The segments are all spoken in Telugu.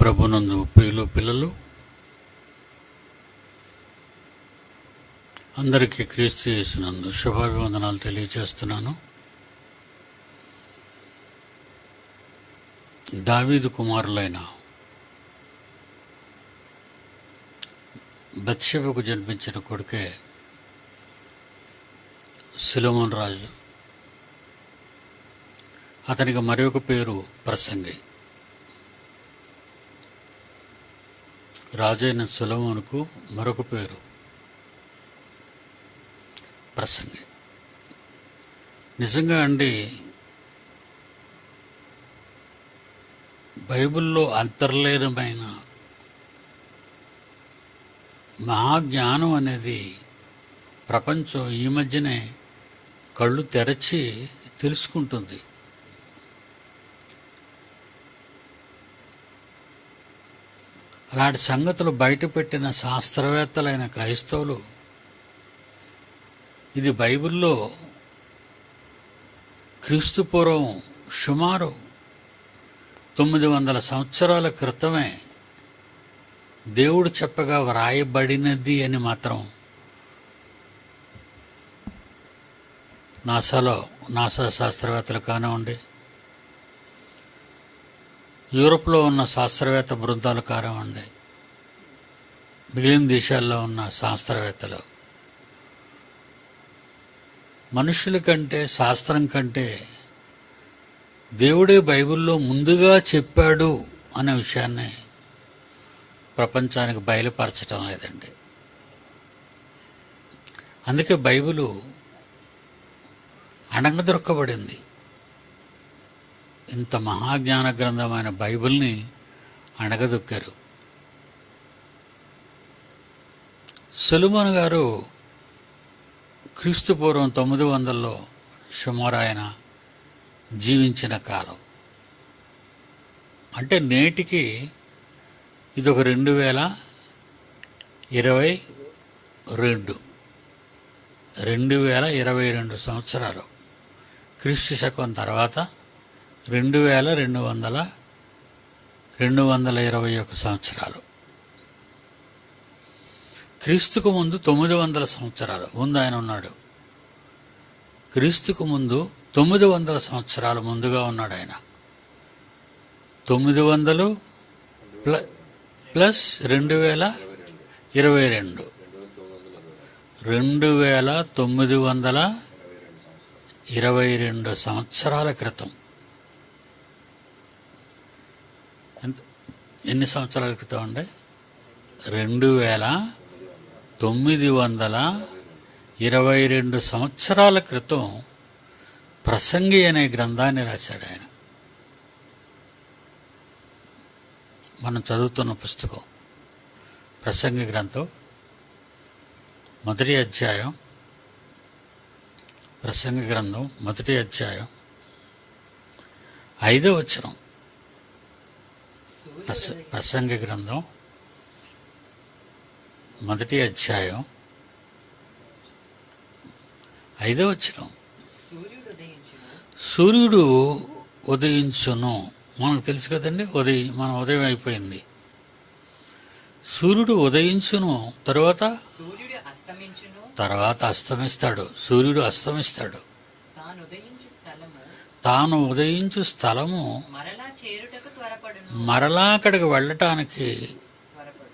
ప్రభునందు ప్రియులు పిల్లలు అందరికీ క్రీస్తు చేసినందు శుభాభివందనాలు తెలియజేస్తున్నాను. దావీదు కుమారులైన బత్సెబకు జన్మించిన కొడుకే సులోమన్ రాజు. అతనికి మరొక పేరు ప్రసంగి. రాజైన సులమునకు మరొక పేరు. ప్రసంగి. నిజంగా అండి బైబిల్లో అంతర్లీనమైన మహాజ్ఞానం అనేది ప్రపంచం ఈ మధ్యనే కళ్ళు తెరచి తెలుసుకుంటుంది. అలాంటి సంగతులు బయటపెట్టిన శాస్త్రవేత్తలైన క్రైస్తవులు ఇది బైబిల్లో క్రీస్తుపూర్వం సుమారు తొమ్మిది వందల సంవత్సరాల క్రితమే దేవుడు చెప్పగా వ్రాయబడినది అని మాత్రం నాసాలో నాసా శాస్త్రవేత్తలు కానివ్వండి యూరోప్లో ఉన్న శాస్త్రవేత్త బృందాలు కారమండి మిగిలిన దేశాల్లో ఉన్న శాస్త్రవేత్తలు. మనుషుల కంటే శాస్త్రం కంటే దేవుడే బైబిల్లో ముందుగా చెప్పాడు అనే విషయాన్ని ప్రపంచానికి బయలుపరచడం లేదండి. అందుకే బైబిలు అణగదొరకబడింది. ఇంత మహాజ్ఞాన గ్రంథమైన బైబిల్ని అణగదొక్కారు. సులుమన్ గారు క్రీస్తు పూర్వం తొమ్మిది వందల్లో సుమారాయన జీవించిన కాలం. అంటే నేటికి ఇది ఒక రెండు వేల ఇరవై రెండు. రెండు వేల ఇరవై రెండు సంవత్సరాలు క్రీస్తు శకం తర్వాత రెండు వేల రెండు వందల రెండు వందల ఇరవై ఒక సంవత్సరాలు. క్రీస్తుకు ముందు తొమ్మిది వందల సంవత్సరాలు. ముందు ఆయన ఉన్నాడు. క్రీస్తుకు ముందు తొమ్మిది వందల సంవత్సరాల ముందుగా ఉన్నాడు ఆయన. తొమ్మిది వందలు ప్ల ప్లస్ రెండు వేల ఇరవై రెండు. రెండు వేల తొమ్మిది వందల ఇరవై రెండు సంవత్సరాల క్రితం. ఎన్ని సంవత్సరాల క్రితం అండి? రెండు వేల తొమ్మిది వందల ఇరవై రెండు సంవత్సరాల క్రితం ప్రసంగి అనే గ్రంథాన్ని రాశాడు ఆయన. మనం చదువుతున్న పుస్తకం ప్రసంగి గ్రంథం మొదటి అధ్యాయం ప్రసంగి గ్రంథం మొదటి అధ్యాయం ఐదో వచ్చరం ప్రస ప్రసంగి గ్రంథం మొదటి అధ్యాయం ఐదో వచనం. సూర్యుడు ఉదయించును. మనకు తెలుసు కదండి ఉదయం మన ఉదయం అయిపోయింది. సూర్యుడు ఉదయించును తరువాత? తర్వాత అస్తమిస్తాడు. సూర్యుడు అస్తమిస్తాడు. తాను ఉదయించు స్థలము తాను ఉదయించు స్థలము మరలా అక్కడికి వెళ్ళటానికి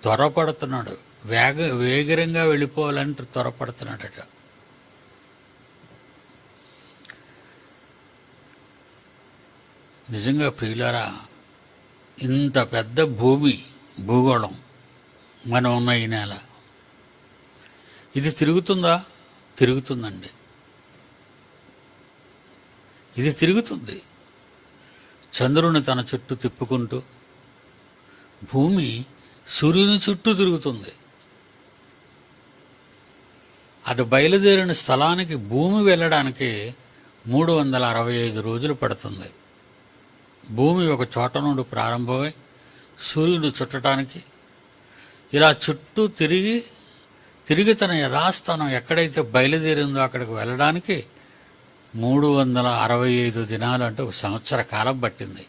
త్వరపడుతున్నాడు. వేగ వేగరంగా వెళ్ళిపోవాలంటే త్వరపడుతున్నాడట. నిజంగా ప్రియులారా ఇంత పెద్ద భూమి భూగోళం మనం ఉన్న ఈ నేల ఇది తిరుగుతుందా? తిరుగుతుందండి. ఇది తిరుగుతుంది. చంద్రుని తన చుట్టూ తిప్పుకుంటూ భూమి సూర్యుని చుట్టూ తిరుగుతుంది. అది బయలుదేరిన స్థలానికి భూమి వెళ్ళడానికి మూడు వందల అరవై ఐదు రోజులు పడుతుంది. భూమి ఒక చోట నుండి ప్రారంభమై సూర్యుడు చుట్టడానికి ఇలా చుట్టూ తిరిగి తిరిగి తన యథాస్థానం ఎక్కడైతే బయలుదేరిందో అక్కడికి వెళ్ళడానికి మూడు వందల అరవై ఐదు దినాలు అంటే ఒక సంవత్సర కాలం పట్టింది.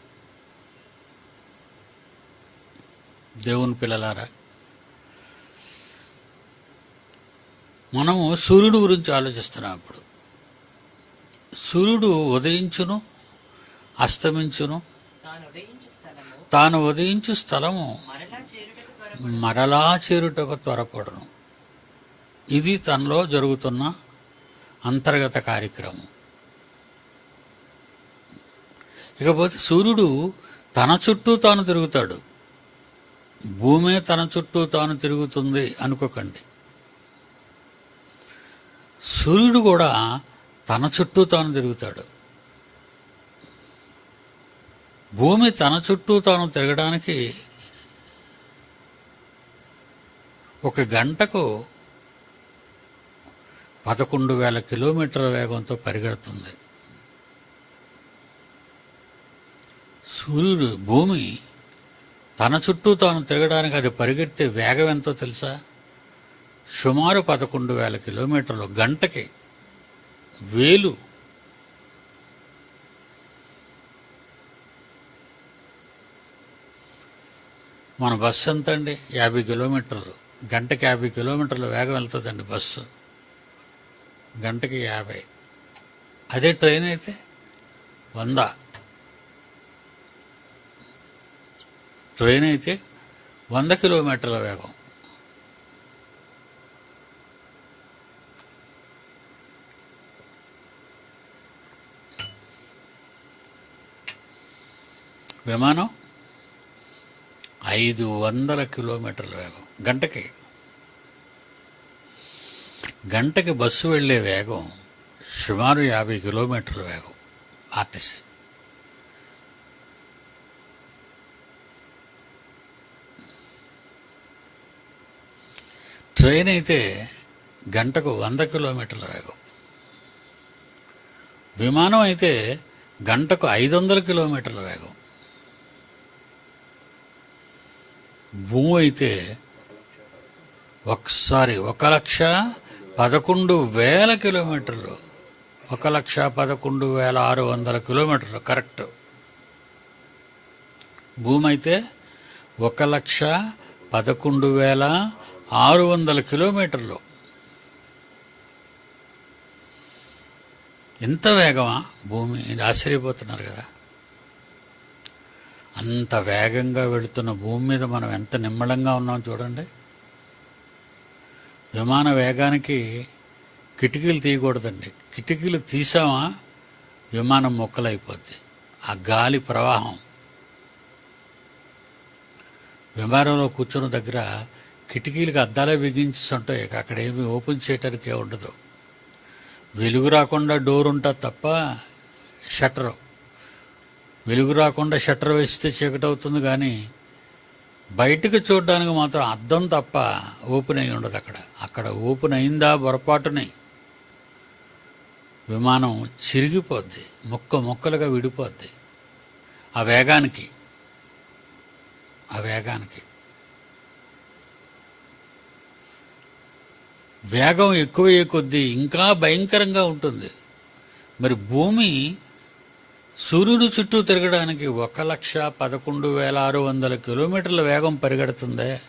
దేవుని పిల్లలారా మనము సూర్యుడు గురించి ఆలోచిస్తున్నాం ఇప్పుడు. సూర్యుడు ఉదయించును అస్తమించును తాను ఉదయించు స్థలము మరలా చేరుటకు త్వరపడను మరలా చేరుటకు త్వరపడును. ఇది తనలో జరుగుతున్న అంతర్గత కార్యక్రమం. ఇకపోతే సూర్యుడు తన చుట్టూ తాను తిరుగుతాడు. భూమే తన చుట్టూ తాను తిరుగుతుంది అనుకోకండి. సూర్యుడు కూడా తన చుట్టూ తాను తిరుగుతాడు. భూమి తన చుట్టూ తాను తిరగడానికి ఒక గంటకు పదకొండు వేల కిలోమీటర్ల వేగంతో పరిగెడుతుంది. సూర్యుడు భూమి తన చుట్టూ తాను తిరగడానికి అది పరిగెత్తే వేగం ఎంతో తెలుసా? సుమారు పదకొండు వేల కిలోమీటర్లు గంటకి వేలు. మన బస్సు ఎంత అండి యాభై కిలోమీటర్లు. గంటకి యాభై కిలోమీటర్ల వేగం వెళ్తుందండి బస్సు. గంటకి యాభై. అదే ట్రైన్ అయితే వంద. ట్రైన్ అయితే వంద కిలోమీటర్ల వేగం. విమానం ఐదు వందల కిలోమీటర్ల వేగం. గంటకి. గంటకి బస్సు వెళ్ళే వేగం సుమారు యాభై కిలోమీటర్ల వేగం. ఆర్టీసీ. ట్రైన్ అయితే గంటకు వంద కిలోమీటర్ల వేగం. విమానం అయితే గంటకు ఐదు వందల కిలోమీటర్ల వేగం. భూమి అయితే ఒకసారి ఒక లక్ష పదకొండు వేల కిలోమీటర్లు. ఒక లక్ష పదకొండు వేల ఆరు వందల కిలోమీటర్లు. కరెక్ట్. భూమి అయితే ఒక లక్ష పదకొండు వేల ఆరు వందల కిలోమీటర్లు. ఎంత వేగమా? భూమి ఆశ్చర్యపోతున్నారు కదా. అంత వేగంగా వెళుతున్న భూమి మీద మనం ఎంత నిమ్మళంగా ఉన్నాం చూడండి. విమాన వేగానికి కిటికీలు తీయకూడదండి. కిటికీలు తీసామా? విమానం మొక్కలైపోద్ది. ఆ గాలి ప్రవాహం. విమానంలో కూర్చున్న దగ్గర కిటికీలకు అద్దాలే బిగించి ఉంటాయి అక్కడ ఏమి ఓపెన్ చేయటానికి ఉండదు. వెలుగు రాకుండా డోర్ ఉంటుంది తప్ప షట్టరు. వెలుగు రాకుండా షట్టర్ వేస్తే చీకటి అవుతుంది కానీ బయటకు చూడడానికి మాత్రం అద్దం తప్ప ఓపెన్ అయి ఉండదు అక్కడ. అక్కడ ఓపెన్ అయిందా పొరపాటుని విమానం చిరిగిపోద్ది. ముక్క ముక్కలుగా విడిపోద్ది. ఆ వేగానికి. ఆ వేగానికి. వేగం ఎక్కువయ్యే కొద్దీ ఇంకా భయంకరంగా ఉంటుంది. మరి భూమి సూర్యుడు చుట్టూ తిరగడానికి ఒక లక్ష పదకొండు వేల ఆరు వందల కిలోమీటర్ల వేగం పరిగెడుతుందే?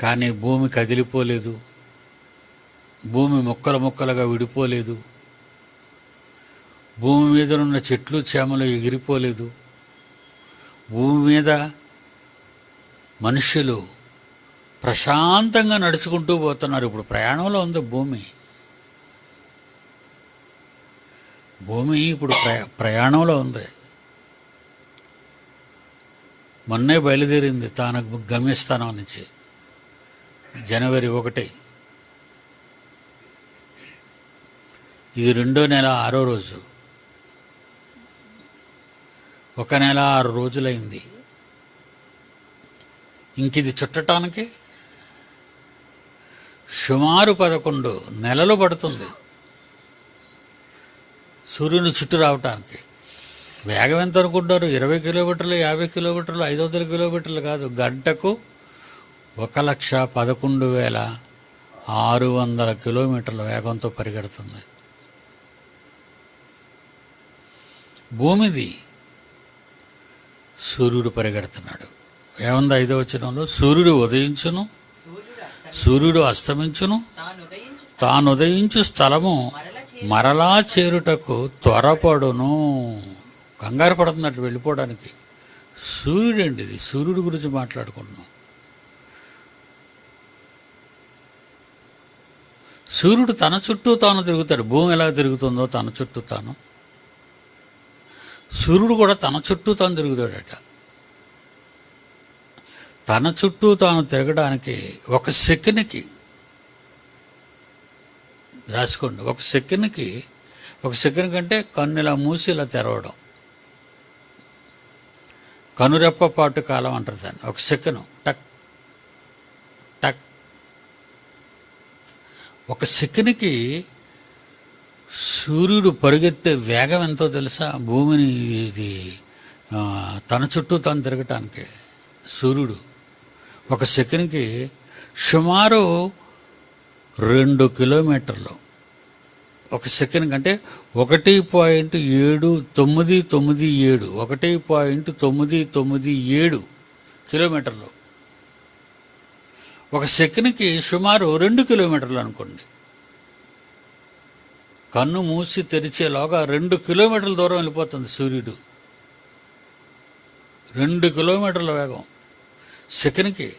కానీ భూమి కదిలిపోలేదు. భూమి ముక్కలు ముక్కలుగా విడిపోలేదు. భూమి మీద ఉన్న చెట్లు చేమలు ఎగిరిపోలేదు. భూమి మీద మనుషులు ప్రశాంతంగా నడుచుకుంటూ పోతున్నారు. ఇప్పుడు ప్రయాణంలో ఉంది భూమి. భూమి ఇప్పుడు ప్రయా ప్రయాణంలో ఉంది. మొన్నే బయలుదేరింది తాను గమ్యస్థానం నుంచి. జనవరి ఒకటి. ఇది రెండో నెల ఆరో రోజు. ఒక నెల ఆరు రోజులైంది. ఇంక ఇది చుట్టటానికి సుమారు పదకొండు నెలలు పడుతుంది. సూర్యుని చుట్టూ రావటానికి. వేగం ఎంత అనుకుంటారు ఇరవై కిలోమీటర్లు యాభై కిలోమీటర్లు ఐదు వందల కిలోమీటర్లు కాదు గంటకు ఒక లక్ష పదకొండు వేల ఆరు వందల కిలోమీటర్ల వేగంతో పరిగెడుతుంది. భూమిది సూర్యుడు పరిగెడుతున్నాడు. ఏముంది ఐదో వచనంలో? సూర్యుడు ఉదయించును. సూర్యుడు అస్తమించును. తాను ఉదయించు స్థలము మరలా చేరుటకు త్వరపడును. కంగారు పడుతున్నట్టు వెళ్ళిపోవడానికి. సూర్యుడు అండి ఇది సూర్యుడి గురించి మాట్లాడుకుంటున్నాం. సూర్యుడు తన చుట్టూ తాను తిరుగుతాడు. భూమి ఎలా తిరుగుతుందో తన చుట్టూ తాను. సూర్యుడు కూడా తన చుట్టూ తాను తిరుగుతాడట. తన చుట్టూ తాను తిరగడానికి ఒక సెకండ్కి రాసుకోండి ఒక సెకండ్కి ఒక సెకండ్ కంటే కన్ను ఇలా మూసి ఇలా తెరవడం. కనురెప్ప పాటు కాలం అంటారు దాన్ని ఒక సెకండ్ టక్ టక్. ఒక సెకండ్కి సూర్యుడు పరిగెత్తే వేగం ఎంతో తెలుసా? భూమిని ఇది తన చుట్టూ తను తిరగటానికి సూర్యుడు. ఒక సెకండ్కి సుమారు రెండు కిలోమీటర్లు. ఒక సెకండ్ కంటే ఒకటి పాయింట్ ఏడు తొమ్మిది తొమ్మిది ఏడు ఒకటి పాయింట్ తొమ్మిది తొమ్మిది ఏడు కిలోమీటర్లు. ఒక సెకండ్కి సుమారు రెండు కిలోమీటర్లు అనుకోండి. కన్ను మూసి తెరిచేలోగా రెండు కిలోమీటర్ల దూరం వెళ్ళిపోతుంది సూర్యుడు. రెండు కిలోమీటర్ల వేగం. సెకండ్కి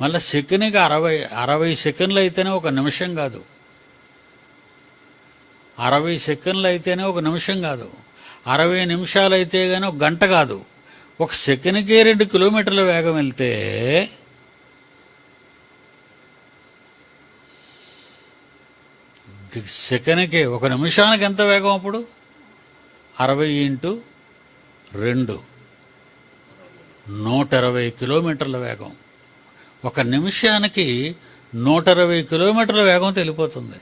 మళ్ళీ సెకండ్కి అరవై అరవై సెకండ్లు అయితేనే ఒక నిమిషం కాదు. అరవై సెకండ్లు అయితేనే ఒక నిమిషం కాదు. అరవై నిమిషాలు అయితే కానీ ఒక గంట కాదు. ఒక సెకండ్కే రెండు కిలోమీటర్ల వేగం వెళ్తే సెకండ్కే ఒక నిమిషానికి ఎంత వేగం అప్పుడు? అరవై ఇంటూ రెండు. నూట ఇరవై కిలోమీటర్ల వేగం. ఒక నిమిషానికి నూట ఇరవై కిలోమీటర్ల వేగం తెలిపోతుంది.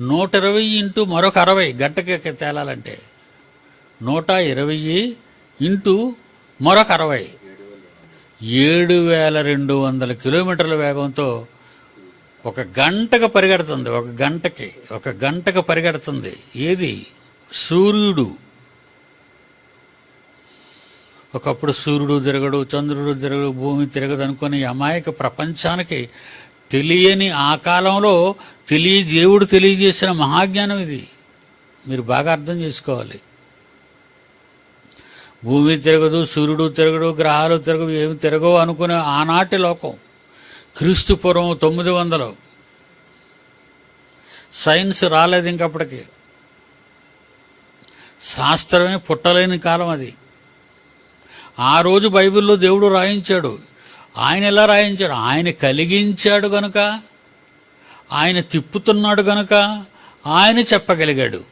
నూట ఇరవై ఇంటూ మరొక అరవై గంటకి తేలాలంటే నూట ఇరవై ఇంటూ మరొక అరవై ఏడు వేల రెండు వందల కిలోమీటర్ల వేగంతో ఒక గంటకు పరిగెడుతుంది. ఒక గంటకి ఒక గంటకు పరిగెడుతుంది. ఏది? సూర్యుడు. ఒకప్పుడు సూర్యుడు తిరగడు చంద్రుడు తిరగడు భూమి తిరగదు అనుకునే అమాయక ప్రపంచానికి తెలియని ఆ కాలంలో తెలియ దేవుడు తెలియజేసిన మహాజ్ఞానం ఇది. మీరు బాగా అర్థం చేసుకోవాలి. భూమి తిరగదు సూర్యుడు తిరగడు గ్రహాలు తిరగవు ఏమి తిరగవు అనుకునే ఆనాటి లోకం. క్రీస్తు తొమ్మిది వందలు. సైన్స్ రాలేదు ఇంకప్పటికి. శాస్త్రమే పుట్టలేని కాలం అది. ఆ రోజు బైబిల్లో దేవుడు రాయించాడు. ఆయన ఎలా రాయించాడు? ఆయన కలిగించాడు గనుక ఆయన తిప్పుతున్నాడు గనుక ఆయన చెప్పగలిగాడు.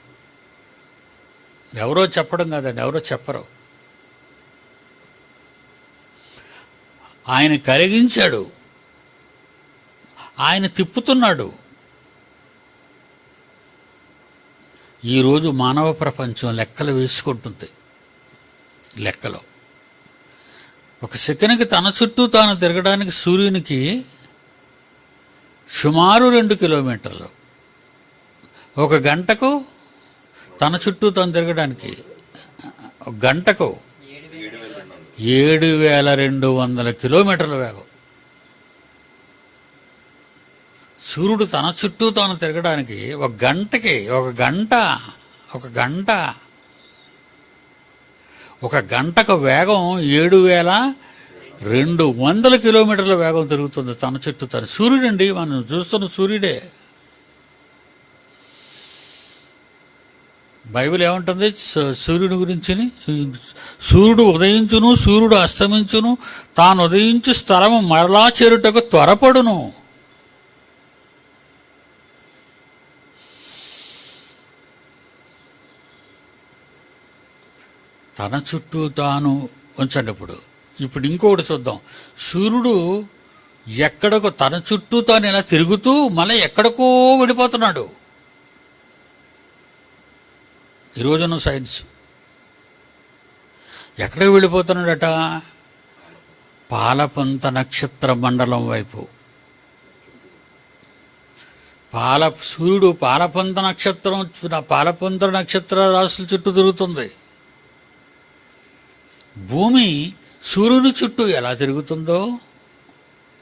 ఎవరో చెప్పడం కాదండి ఎవరో చెప్పరు. ఆయన కలిగించాడు. ఆయన తిప్పుతున్నాడు. ఈరోజు మానవ ప్రపంచం లెక్కలు వేసుకుంటుంది. లెక్కలో. ఒక సెకండ్కి తన చుట్టూ తాను తిరగడానికి సూర్యునికి సుమారు రెండు కిలోమీటర్లు. ఒక గంటకు తన చుట్టూ తను తిరగడానికి ఒక గంటకు ఏడు వేల ఏడు వేల రెండు వందల కిలోమీటర్ల వేగం. సూర్యుడు తన చుట్టూ తాను తిరగడానికి ఒక గంటకి ఒక గంట ఒక గంట ఒక గంటకు వేగం ఏడు వేల రెండు వందల కిలోమీటర్ల వేగం తిరుగుతుంది తన చుట్టూ తను. సూర్యుడండి మనం చూస్తున్న సూర్యుడే. బైబిల్ ఏమంటుంది? సూర్యుడి గురించి సూర్యుడు ఉదయించును సూర్యుడు అస్తమించును తాను ఉదయించు స్థలము మరలా చేరుటకు త్వరపడును. తన చుట్టూ తాను ఉంచండి ఇప్పుడు. ఇప్పుడు ఇంకొకటి చూద్దాం. సూర్యుడు ఎక్కడకు తన చుట్టూ తాను ఇలా తిరుగుతూ మళ్ళీ ఎక్కడికో వెళ్ళిపోతున్నాడు. ఈరోజున సైన్స్. ఎక్కడికి వెళ్ళిపోతున్నాడట? పాలపంత నక్షత్ర మండలం వైపు. పాల సూర్యుడు పాలపంత నక్షత్రం పాలపంత నక్షత్ర రాశుల చుట్టూ తిరుగుతుంది. భూమి సూర్యుని చుట్టూ ఎలా తిరుగుతుందో?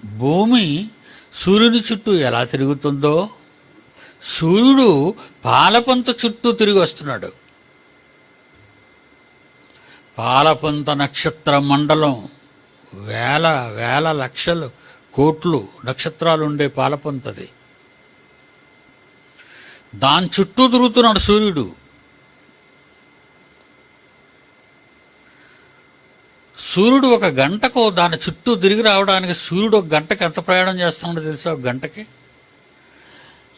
భూమి సూర్యుని చుట్టూ ఎలా తిరుగుతుందో? సూర్యుడు పాలపంత చుట్టూ తిరిగి వస్తున్నాడు. పాలపంత నక్షత్ర మండలం వేల వేల లక్షలు కోట్లు నక్షత్రాలు ఉండే పాలపంతది. దాని చుట్టూ తిరుగుతున్నాడు సూర్యుడు. సూర్యుడు ఒక గంటకు దాని చుట్టూ తిరిగి రావడానికి సూర్యుడు ఒక గంటకు ఎంత ప్రయాణం చేస్తున్నాడో తెలుసా? ఒక గంటకి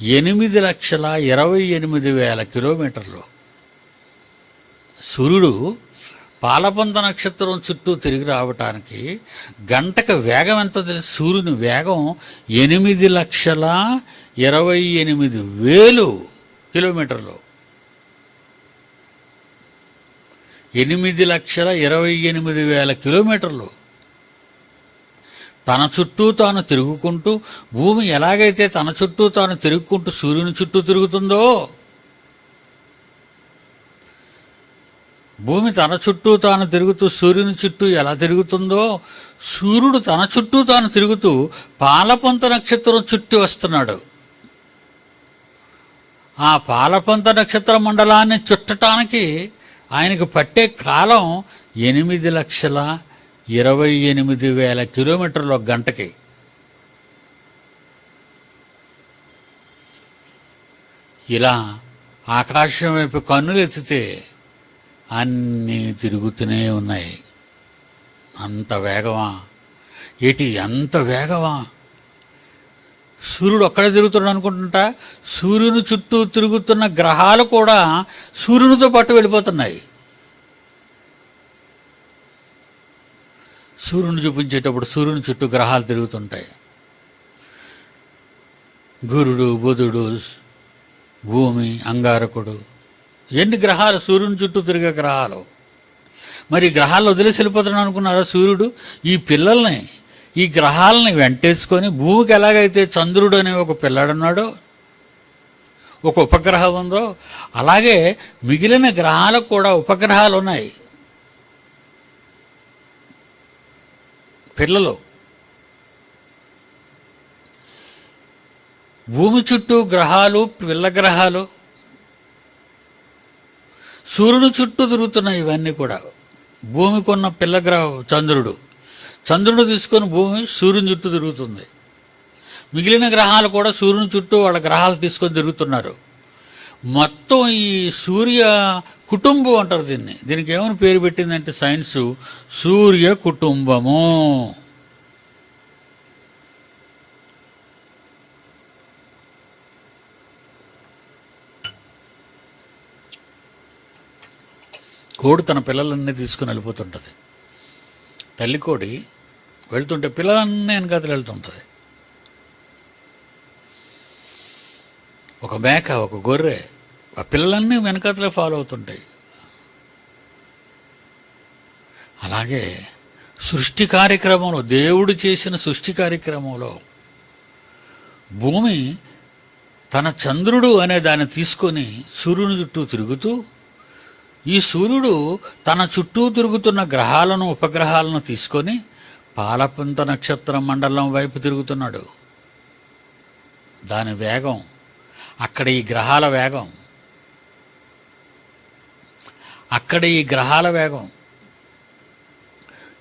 ఎనిమిది లక్షల ఇరవై ఎనిమిది వేల కిలోమీటర్లు. సూర్యుడు పాలబంద నక్షత్రం చుట్టూ తిరిగి రావటానికి గంటకు వేగం ఎంతో తెలుసు? సూర్యుని వేగం ఎనిమిది లక్షల ఇరవై ఎనిమిది వేలు కిలోమీటర్లు. ఎనిమిది లక్షల ఇరవై ఎనిమిది వేల కిలోమీటర్లు. తన చుట్టూ తాను తిరుగుకుంటూ భూమి ఎలాగైతే తన చుట్టూ తాను తిరుగుకుంటూ సూర్యుని చుట్టూ తిరుగుతుందో భూమి తన చుట్టూ తాను తిరుగుతూ సూర్యుని చుట్టూ ఎలా తిరుగుతుందో సూర్యుడు తన చుట్టూ తాను తిరుగుతూ పాలపంత నక్షత్రం చుట్టూ వస్తున్నాడు. ఆ పాలపంత నక్షత్ర మండలాన్ని చుట్టటానికి ఆయనకు పట్టే కాలం ఎనిమిది లక్షల ఇరవై ఎనిమిది వేల కిలోమీటర్లు గంటకి. ఇలా ఆకాశం వైపు కన్నులు ఎత్తితే అన్నీ తిరుగుతూనే ఉన్నాయి. అంత వేగమా? ఏటి ఎంత వేగమా? సూర్యుడు ఒక్కడే తిరుగుతున్నాడు అనుకుంటుంటా? సూర్యుని చుట్టూ తిరుగుతున్న గ్రహాలు కూడా సూర్యునితో పాటు వెళ్ళిపోతున్నాయి. సూర్యుని చూపించేటప్పుడు సూర్యుని చుట్టూ గ్రహాలు తిరుగుతుంటాయి. గురుడు బుధుడు భూమి అంగారకుడు ఎన్ని గ్రహాలు సూర్యుని చుట్టూ తిరిగే గ్రహాలు? మరి గ్రహాలు వదిలేసి వెళ్ళిపోతున్నాడు అనుకున్నారా సూర్యుడు? ఈ పిల్లల్ని ఈ గ్రహాలని వెంటేసుకొని భూమికి ఎలాగైతే చంద్రుడు అనే ఒక పిల్లాడున్నాడో ఒక ఉపగ్రహం ఉందో అలాగే మిగిలిన గ్రహాలకు కూడా ఉపగ్రహాలు ఉన్నాయి పిల్లలు. భూమి చుట్టూ గ్రహాలు పిల్ల గ్రహాలు సూర్యుని చుట్టూ తిరుగుతున్నాయి ఇవన్నీ కూడా. భూమికి ఉన్న పిల్ల గ్రహం చంద్రుడు. చంద్రుడు తీసుకొని భూమి సూర్యుని చుట్టూ తిరుగుతుంది. మిగిలిన గ్రహాలు కూడా సూర్యుని చుట్టూ వాళ్ళ గ్రహాలు తీసుకొని తిరుగుతున్నారు. మొత్తం ఈ సూర్య కుటుంబం అంటారు దీన్ని. దీనికి ఏమని పేరు పెట్టిందంటే సైన్స్? సూర్య కుటుంబము. కోడి తన పిల్లలన్నీ తీసుకుని వెళ్ళిపోతుంటుంది. తల్లి కోడి వెళ్తుంటే పిల్లలన్నీ వెనకాతలు వెళ్తుంటుంది. ఒక మేక ఒక గొర్రె ఆ పిల్లలన్నీ వెనకాతలే ఫాలో అవుతుంటాయి. అలాగే సృష్టి కార్యక్రమంలో దేవుడు చేసిన సృష్టి కార్యక్రమంలో భూమి తన చంద్రుడు అనే దాన్ని తీసుకొని సూర్యుని చుట్టూ తిరుగుతూ ఈ సూర్యుడు తన చుట్టూ తిరుగుతున్న గ్రహాలను ఉపగ్రహాలను తీసుకొని పాలపుంత నక్షత్ర మండలం వైపు తిరుగుతున్నాడు. దాని వేగం అక్కడ ఈ గ్రహాల వేగం. అక్కడ ఈ గ్రహాల వేగం.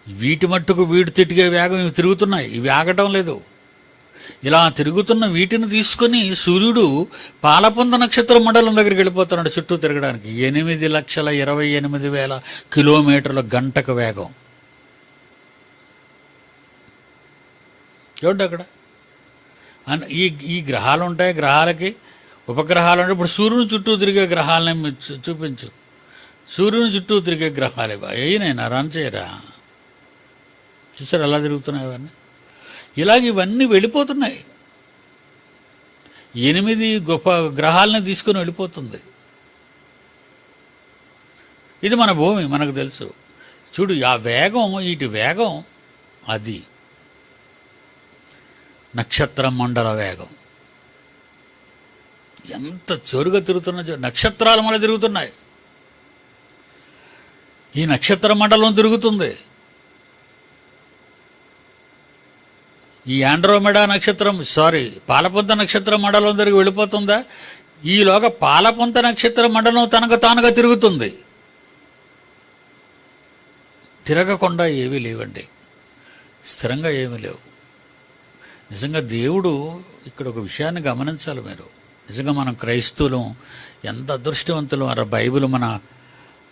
వీటి మట్టుకు వీడు తిట్టిగే వేగం ఇవి తిరుగుతున్నాయి ఇవి ఆగటం లేదు. ఇలా తిరుగుతున్న వీటిని తీసుకొని సూర్యుడు పాలపొంద నక్షత్ర మండలం దగ్గరికి వెళ్ళిపోతున్నాడు చుట్టూ తిరగడానికి. ఎనిమిది లక్షల ఇరవై ఎనిమిది వేల కిలోమీటర్ల గంటకు వేగం. చూడండి అక్కడ? అన్- ఈ ఈ గ్రహాలు ఉంటాయి గ్రహాలకి ఉపగ్రహాలు ఉంటాయి ఇప్పుడు సూర్యుని చుట్టూ తిరిగే గ్రహాలని చూపించు. సూర్యుని చుట్టూ తిరిగే గ్రహాలు ఇవా అయినైనా రన్ చేయరా? చూసారు ఎలా తిరుగుతున్నాయి అవన్నీ ఇలాగ ఇవన్నీ వెళ్ళిపోతున్నాయి. ఎనిమిది గొప్ప గ్రహాలని తీసుకొని వెళ్ళిపోతుంది. ఇది మన భూమి మనకు తెలుసు. చూడు ఆ వేగం ఇటు వేగం అది. నక్షత్ర మండల వేగం ఎంత చోరుగా తిరుగుతున్న నక్షత్రాలు మళ్ళీ తిరుగుతున్నాయి. ఈ నక్షత్ర మండలం తిరుగుతుంది. ఈ ఆండ్రోమెడా నక్షత్రం సారీ పాలపొంత నక్షత్ర మండలం తిరిగి వెళ్ళిపోతుందా ఈలోగా పాలపొంత నక్షత్ర మండలం తనకు తానుగా తిరుగుతుంది. తిరగకుండా ఏమీ లేవండి. స్థిరంగా ఏమీ లేవు. నిజంగా దేవుడు ఇక్కడ ఒక విషయాన్ని గమనించాలి మీరు. నిజంగా మనం క్రైస్తవులం ఎంత అదృష్టవంతులం అర బైబిల్ మన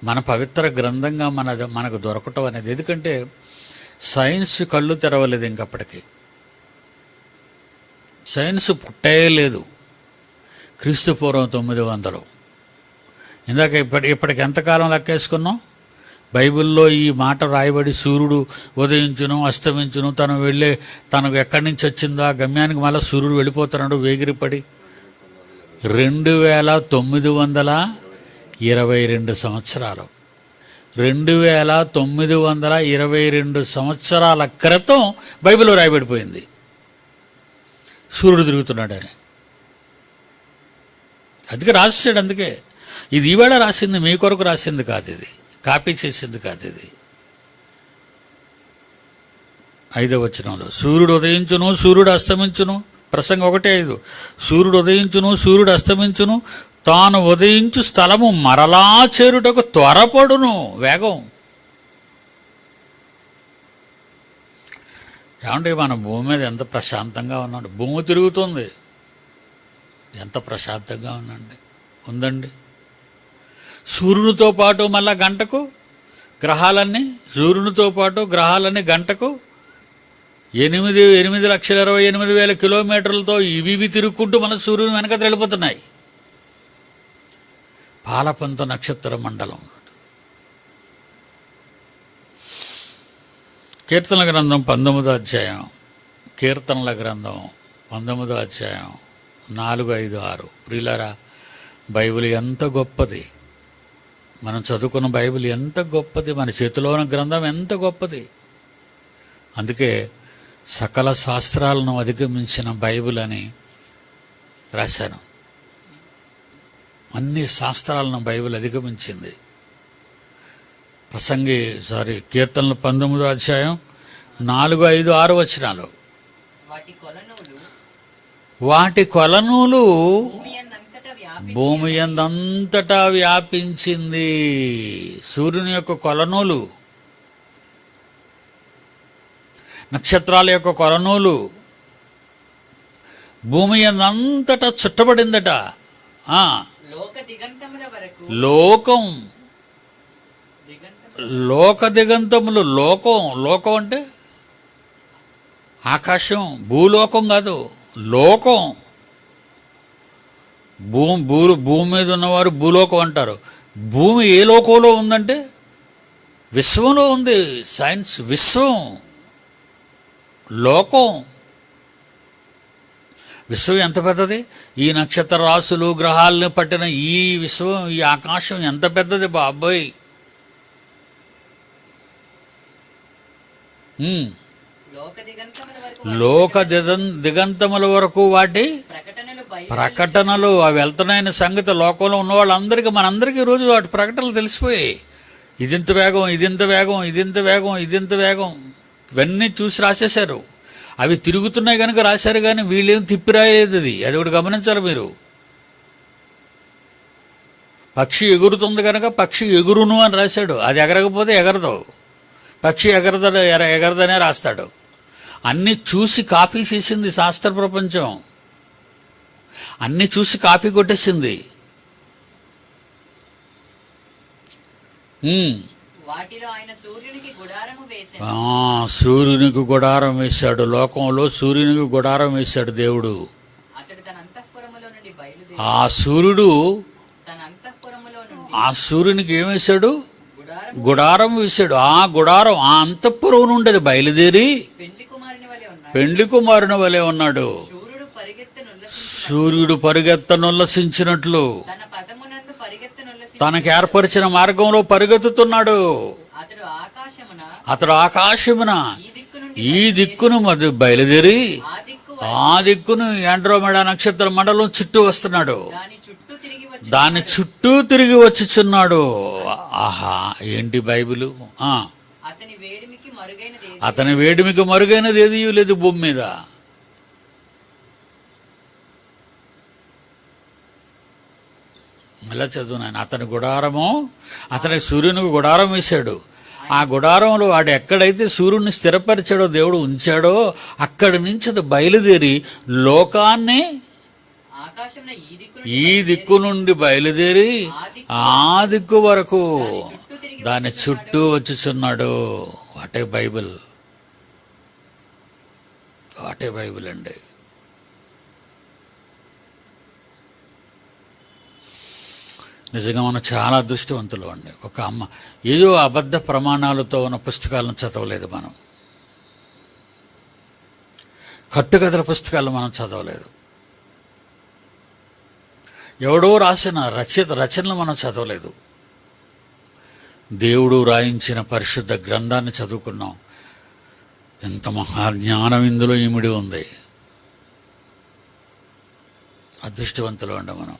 మన పవిత్ర గ్రంథంగా మన మనకు దొరకటం అనేది. ఎందుకంటే సైన్స్ కళ్ళు తెరవలేదు ఇంకప్పటికి. సైన్స్ పుట్టేయలేదు క్రీస్తు పూర్వం తొమ్మిది వందలు. ఇందాక ఇప్పటి ఇప్పటికి ఎంతకాలం లెక్కేసుకున్నాం? బైబిల్లో ఈ మాట రాయబడి సూర్యుడు ఉదయించును అస్తమించును తను వెళ్ళే తనకు ఎక్కడి నుంచి వచ్చిందో ఆ గమ్యానికి మళ్ళీ సూర్యుడు వెళ్ళిపోతున్నాడు వేగిరిపడి. రెండు వేల తొమ్మిది వందల ఇరవై రెండు సంవత్సరాలు. రెండు వేల తొమ్మిది వందల ఇరవై రెండు సంవత్సరాల క్రితం బైబిల్లో రాయబడిపోయింది. సూర్యుడు తిరుగుతున్నాడని అందుకే రాసేసాడు అందుకే. ఇది ఈవేళ రాసింది మీ కొరకు రాసింది కాదు ఇది. కాపీ చేసింది కాదు ఇది. ఐదవ వచనంలో సూర్యుడు ఉదయించును సూర్యుడు అస్తమించును. ప్రసంగం ఒకటే ఐదు. సూర్యుడు ఉదయించును సూర్యుడు అస్తమించును. తాను ఉదయించు స్థలము మరలా చేరుటకు త్వరపడును. వేగం. ఏమంటే మన భూమి మీద ఎంత ప్రశాంతంగా ఉన్నాడు. భూమి తిరుగుతుంది. ఎంత ప్రశాంతంగా ఉందండి. ఉందండి. సూర్యునితో పాటు మళ్ళా గంటకు గ్రహాలన్నీ సూర్యునితో పాటు గ్రహాలన్నీ గంటకు ఎనిమిది ఎనిమిది లక్షల ఇరవై ఎనిమిది వేల కిలోమీటర్లతో ఇవి ఇవి తిరుక్కుంటూ మన సూర్యుని వెనక వెళ్ళిపోతున్నాయి పాలపంత నక్షత్ర మండలం. కీర్తనల గ్రంథం పంతొమ్మిదో అధ్యాయం. కీర్తనల గ్రంథం పంతొమ్మిదో అధ్యాయం నాలుగు ఐదు ఆరు. ప్రిలరా బైబిల్ ఎంత గొప్పది. మనం చదువుకున్న బైబిల్ ఎంత గొప్పది మన చేతిలో ఉన్న గ్రంథం ఎంత గొప్పది. అందుకే సకల శాస్త్రాలను అధిగమించిన బైబిల్ అని రాశాను. అన్ని శాస్త్రాలను బైబిల్ అధిగమించింది. ప్రసంగి సారీ కీర్తనలు పంతొమ్మిదో అధ్యాయం నాలుగు ఐదు ఆరు వచనాలు. వాటి కొలనూలు వాటి కొలనూలు భూమి ఎందంతటా వ్యాపించింది సూర్యుని యొక్క కొలనూలు. నక్షత్రాల యొక్క కొలనూలు. భూమి ఎందంతటా చుట్టబడిందట. లోక లోక దిగంతములు లోకం. లోకం అంటే ఆకాశం. భూలోకం కాదు. లోకం. భూ భూ భూమి మీద ఉన్నవారు భూలోకం అంటారు. భూమి ఏ లోకంలో ఉందంటే విశ్వంలో ఉంది. సైన్స్ విశ్వం. లోకం. విశ్వం ఎంత పెద్దది? ఈ నక్షత్ర రాశులు గ్రహాలను పట్టిన ఈ విశ్వం ఈ ఆకాశం ఎంత పెద్దది బాబోయ్? లోక దిగం దిగంతముల వరకు వాటి ప్రకటనలు అవి వెళ్తున్నాయన్న సంగతి లోకంలో ఉన్న వాళ్ళందరికీ మనందరికీ ఈరోజు రోజు వాటి ప్రకటనలు తెలిసిపోయాయి. ఇదింత వేగం ఇదింత వేగం ఇదింత వేగం ఇదింత వేగం. ఇవన్నీ చూసి రాసేశారు. అవి తిరుగుతున్నాయి కనుక రాశారు కానీ వీళ్ళేం తిప్పి రాయలేదు అది. అది ఒకటి గమనించాలి మీరు. పక్షి ఎగురుతుంది కనుక పక్షి ఎగురును అని రాశాడు. అది ఎగరకపోతే ఎగరదు. పక్షి ఎగరద ఎగరదనే రాస్తాడు. అన్నీ చూసి కాపీ చేసింది శాస్త్ర ప్రపంచం. అన్నీ చూసి కాపీ కొట్టేసింది. సూర్యునికి గుడారం వేశాడు. లోకంలో సూర్యునికి గుడారం వేశాడు దేవుడు. ఆ సూర్యుడు ఆ సూర్యునికి ఏం వేశాడు? గుడారం వేశాడు. ఆ గుడారం ఆ అంతఃపురం నుండి బయలుదేరి పెండ్లి కుమారుని వలె ఉన్నాడు పెండ్లి కుమారుని వలె ఉన్నాడు సూర్యుడు పరిగెత్తనుల్లసి సూర్యుడు పరిగెత్తనుల్లసించినట్లు తనకు ఏర్పరిచిన మార్గంలో పరిగెత్తుతున్నాడు. అతడు ఆకాశమున ఈ దిక్కును మధ్య బయలుదేరి ఆ దిక్కు దిక్కు ఆ దిక్కును యాండ్రోమెడా నక్షత్ర మండలం చుట్టూ వస్తున్నాడు. దాని చుట్టూ తిరిగి వచ్చుచున్నాడు. ఆహా ఏంటి బైబిలు? అతని వేడిమికి మరుగైనది ఏది లేదు భూమి మీద. ఇలా చదువునాను అతని గుడారము అతని సూర్యునికి గుడారం వేశాడు. ఆ గుడారంలో వాడు ఎక్కడైతే సూర్యుని స్థిరపరిచాడో దేవుడు ఉంచాడో అక్కడి నుంచి అది బయలుదేరి లోకాన్ని ఈ దిక్కు నుండి బయలుదేరి ఆ దిక్కు వరకు దాని చుట్టూ వచ్చుచున్నాడు. What a Bible. వాటే బైబిల్ అండి. నిజంగా మనం చాలా అదృష్టవంతులు అండి. ఒక అమ్మ. ఏదో అబద్ధ ప్రమాణాలతో ఉన్న పుస్తకాలను చదవలేదు మనం. కట్టుకథల పుస్తకాలు మనం చదవలేదు. ఎవడో రాసిన రచయిత రచనలు మనం చదవలేదు. దేవుడు రాయించిన పరిశుద్ధ గ్రంథాన్ని చదువుకున్నాం. ఎంత మహాజ్ఞానం ఇందులో ఇమిడి ఉంది. అదృష్టవంతులు అండి మనం.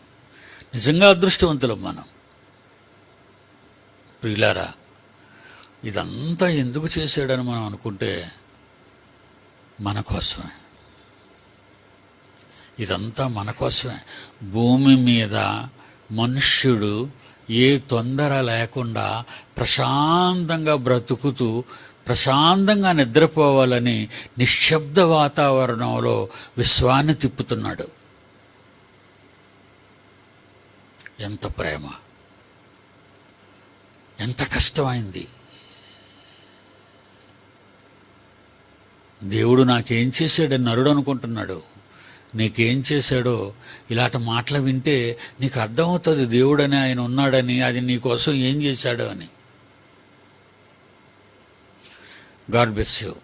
నిజంగా అదృష్టవంతులం మనం. ప్రియులారా ఇదంతా ఎందుకు చేశాడని మనం అనుకుంటే మన కోసమే. ఇదంతా మన కోసమే. భూమి మీద మనుష్యుడు ఏ తొందర లేకుండా ప్రశాంతంగా బ్రతుకుతూ ప్రశాంతంగా నిద్రపోవాలని నిశ్శబ్ద వాతావరణంలో విశ్వాన్ని తిప్పుతున్నాడు. ఎంత ప్రేమ. ఎంత కష్టమైంది. దేవుడు నాకేం చేశాడని నరుడు అనుకుంటున్నాడు. నీకేం చేశాడో ఇలాంటి మాటలు వింటే నీకు అర్థమవుతుంది దేవుడని ఆయన ఉన్నాడని అది నీకోసం ఏం చేశాడో అని. God bless you.